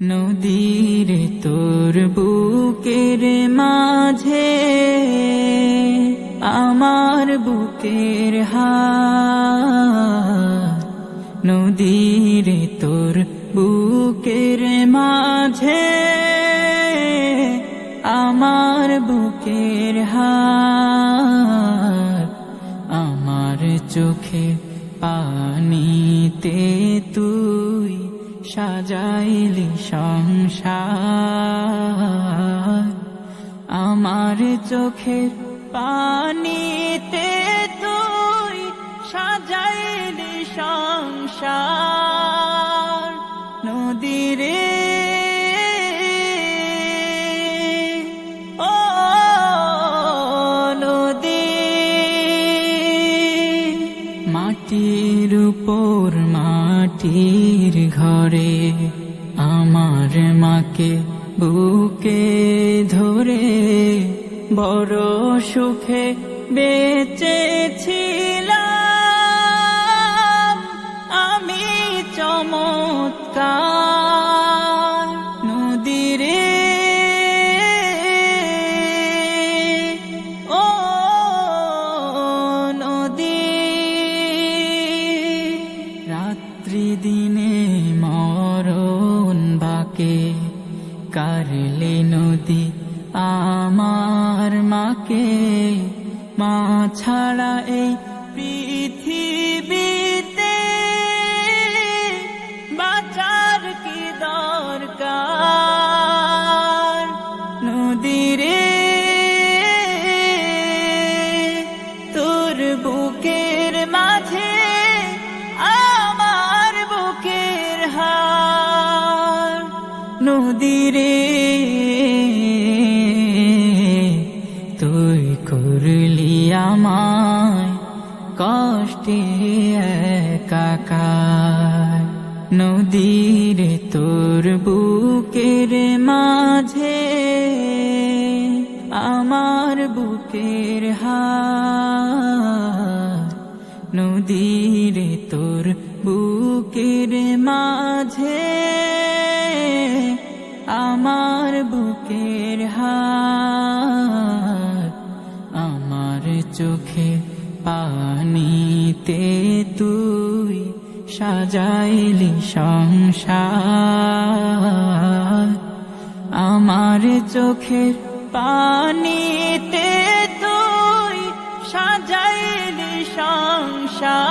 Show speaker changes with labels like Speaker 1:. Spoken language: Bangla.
Speaker 1: নদীর তোর বুকের মাঝে, আমার বুকের হার নদীর তোর বুকের মাঝে, আমার বুকের হার আমার চোখে পানিতে তুই সাজাইলি সংসার। আমার চোখের পানিতে তুই সাজাইলি সংসার। নদীরে উপর মাটির ঘরে আমার মাকে বুকে ধরে বড় সুখে বেঁচেছিলাম। আমি চমৎকার রাত্রি দিনে মরণ বাকে কারলে নদী আমার মাকে? মা ছাড়া এই পৃথিবীতে নদীরে তুই করলি আমায় কষ্টে একাকার। নদীরে তোর বুকের মাঝে আমার বুকের হার। নদীরে তোর বুকের হার আমার চোখে পানিতে তুই সাজাইলি সংসার। আমার চোখের পানিতে তুই সাজাইলি সংসার।